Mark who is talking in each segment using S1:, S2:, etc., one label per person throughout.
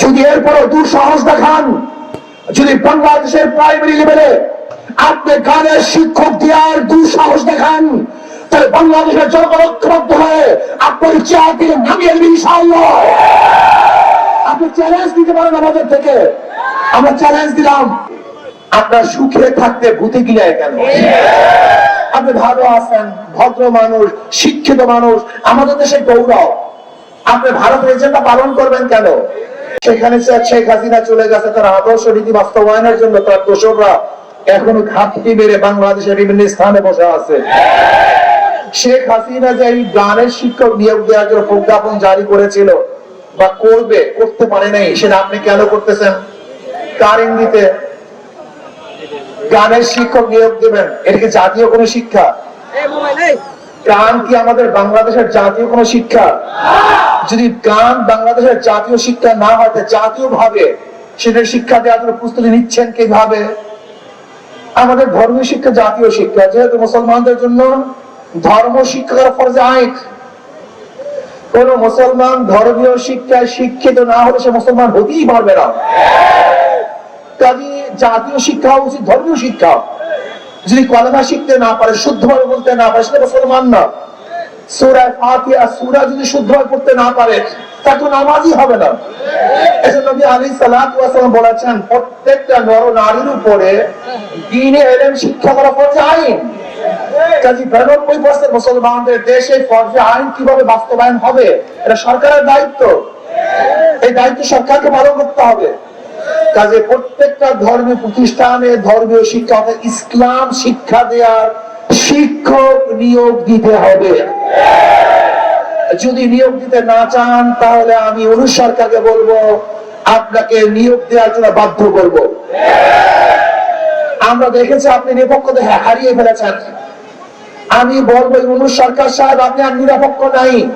S1: যদি এরপরও দুঃসাহস দেখান, যদি বাংলাদেশের প্রাইমারি লেভেলে আপনি গানের শিক্ষক দেওয়ার দুঃসাহস দেখান, তাহলে বাংলাদেশের জনগণ ঐক্যবদ্ধ হয়ে আপনার থেকে নামিয়ে দেবেন ইনশাআল্লাহ। আপনি চ্যালেঞ্জ দিতে পারেন আমাদের থেকে। আমরা চ্যালেঞ্জ দিলাম। আপনার সুখে থাকতে ভূতে গিলায় কেন? আপনি ভালো আছেন, ভদ্র মানুষ, শিক্ষিত মানুষ, আমাদের দেশে গৌরব। আপনি ভারতের এজেন্ডা পালন করবেন কেন? সেখানে শেখ হাসিনা চলে গেছে তার আদর্শ নীতি বাস্তবায়নের জন্য তার দোসররা এখনও ঘাপটি মেরে বাংলাদেশের বিভিন্ন স্থানে বসে আছে। শেখ হাসিনা যে এই গানের শিক্ষক নিয়োগ দেওয়ার জন্য প্রজ্ঞাপন জারি করেছিল বা করবে করতে পারে নাই সেটা আপনি কেন করতেছেন? কার ইঙ্গিতে? গানের শিক্ষক নিয়োগ দেবেন এটা কি জাতীয় কোনো শিক্ষা? গান কি আমাদের বাংলাদেশের জাতীয় কোনো শিক্ষা? যদি গান বাংলাদেশের জাতীয় শিক্ষা না হয়, তো জাতীয় ভাবে সেটা শিক্ষা দেওয়ার জন্য প্রস্তুতি নিচ্ছেন কীভাবে? আমাদের ধর্মীয় শিক্ষা জাতীয় শিক্ষা, যেহেতু মুসলমানদের জন্য ধর্ম শিক্ষা করা কোন মুসলমান ধর্মীয় শিক্ষায় শিক্ষিত না হলে সে মুসলমান হতেই পারবে না। কাজে জাতীয় শিক্ষা উচিত ধর্মীয় শিক্ষা। যদি কলেমা শিখতে না পারে, শুদ্ধভাবে বলতে না পারে, সেটা মুসলমান না। সুরায় ফাতিহা, সূরা যদি শুদ্ধভাবে পড়তে না পারে, তা তো নামাজই হবে না। এজন্য নবী ওয়াস সালাম বলেছেন, প্রত্যেকটা নর নারীর উপরে দ্বীনে ইলম শিক্ষা করা ফরজ আইন। কাজী বিরানব্বই মুসলমানদের দেশে ফরজ আইন কীভাবে বাস্তবায়ন হবে, এটা সরকারের দায়িত্ব। এই দায়িত্ব সরকারকে পালন করতে হবে। কাজে প্রত্যেকটা ধর্মীয় প্রতিষ্ঠানে ধর্মীয় শিক্ষা ইসলাম শিক্ষা দেওয়ার শিক্ষক নিয়োগ দিতে হবে। যদি নিয়োগ দিতে না চান, তাহলে আমি অনুজ সরকারকে বলব, আপনাকে নিয়োগ দেওয়ার জন্য বাধ্য করব। আমরা দেখেছি আপনি নিরপেক্ষতা হারিয়ে ফেলেছেন। আমি বলব অনুজ সরকার সাহেব, আপনি আর নিরপেক্ষ নাই।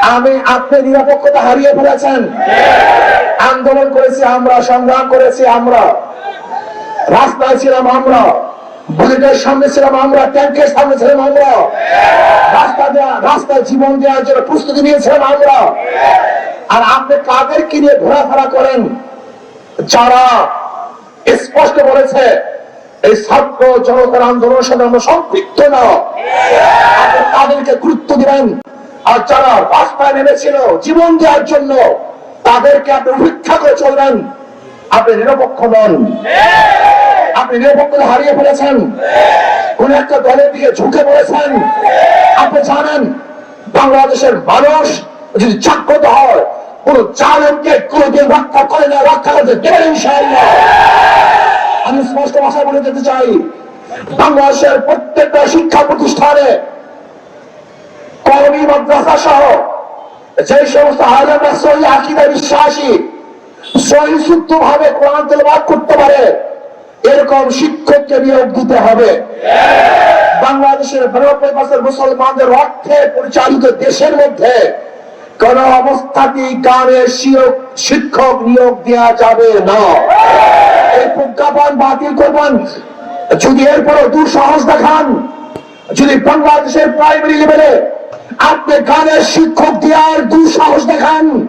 S1: আমি আপনি নিরপেক্ষতা হারিয়ে ফেলেছেন। আন্দোলন করেছি আমরা, সংগ্রাম করেছি আমরা। রাস্তায় ছিলাম আমরা। বুলেটের সামনে ছিলাম আমরা, ট্যাঙ্কের সামনে ছিলাম আমরা। রাস্তা দেওয়া রাস্তায় জীবন দেওয়ার জন্য প্রস্তুতি নিয়েছিলাম আমরা। আর আপনি কাদেরকে নিয়ে ঘোরাফেরা করেন? যারা স্পষ্ট বলেছে, এই ছাত্র জনতার আন্দোলনের সাথে আমরা সম্পৃক্ত না। তাদেরকে গুরুত্ব দিবেন। আর যারা রাস্তায় নেমেছিল জীবন দেওয়ার জন্য, তাদেরকে আপনি উপেক্ষা করে চলবেন। আপনি নিরপেক্ষ নন। আপনি নিরপেক্ষতা হারিয়ে ফেলেছেন। কোন একটা দলের দিকে ঝুঁকে পড়েছেন। আপনি জানেন, বাংলাদেশের মানুষ যদি জাগ্রত হয়, কোন জালেমকে কোনদিন রক্ষা করে না রক্ষা করতে দেবেন আমি স্পষ্ট ভাষায় বলে যেতে চাই, বাংলাদেশের প্রত্যেকটা শিক্ষা প্রতিষ্ঠানে কওমি মাদ্রাসা সহ যে সমস্ত আলেমরা সহি আকিদা বিশ্বাসী সহি শুদ্ধ ভাবে কোরআন করতে পারে এরকম শিক্ষককে নিয়োগ দিতে হবে। বাংলাদেশের বিরানব্বই পার্সেন্ট মুসলমানদের অর্থে পরিচালিত দেশের মধ্যে কোন অবস্থাতেই শিয়ক- শিক্ষক নিয়োগ দেওয়া যাবে না? এই প্রজ্ঞাপন বাতিল করবেন। যদি এরপরও দুঃসাহস দেখান, যদি বাংলাদেশের প্রাইমারি লেভেলে আপনি গানের শিক্ষক দেওয়ার দুঃসাহস দেখান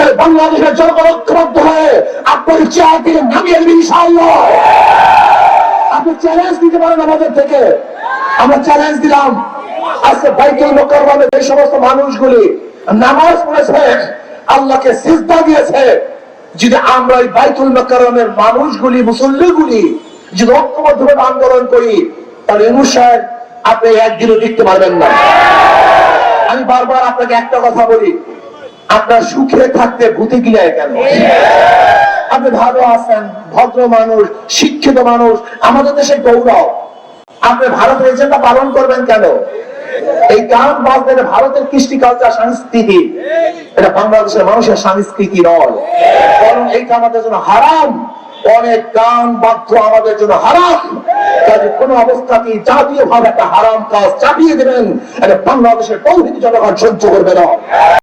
S1: তাহলে বাংলাদেশের জনগণ ঐক্যবদ্ধ হয়ে আপনার চেয়ার থেকে নামিয়ে ইনশাআল্লাহ। আপনি চ্যালেঞ্জ দিতে পারেন আমাদের থেকে। আমরা চ্যালেঞ্জ দিলাম। আজকে বাইতুল মোকাররমে যে সমস্ত মানুষগুলি নামাজ পড়েছে, আল্লাহকে সিজদা দিয়েছে, যদি আমরা এই বাইতুল মোকাররমের মানুষগুলি, মুসল্লিগুলি যদি ঐক্যবদ্ধভাবে আন্দোলন করি, তাহলে অনুসার আপনি একদিনও টিকতে পারবেন না। আমি বারবার আপনাকে একটা কথা বলি আপনার সুখে থাকতে ভূতে গিলায় কেন? আপনি ভালো আছেন, ভদ্র মানুষ, শিক্ষিত মানুষ, আমাদের দেশে গৌরব। আপনি ভারতের এজেন্ডা পালন করবেন কেন? এই গান বাজনা ভারতের কৃষ্টি কালচার, সংস্কৃতি। এটা বাংলাদেশের মানুষের সংস্কৃতি নয়। বরং এইটা আমাদের জন্য হারাম। অনেক গান বাদ্য আমাদের জন্য হারাম। কাজে কোনো অবস্থাতেই জাতীয় ভাবে একটা হারাম কাজ চাপিয়ে দেবেন। এটা বাংলাদেশের পৌরিক জনগণ সহ্য করবে না।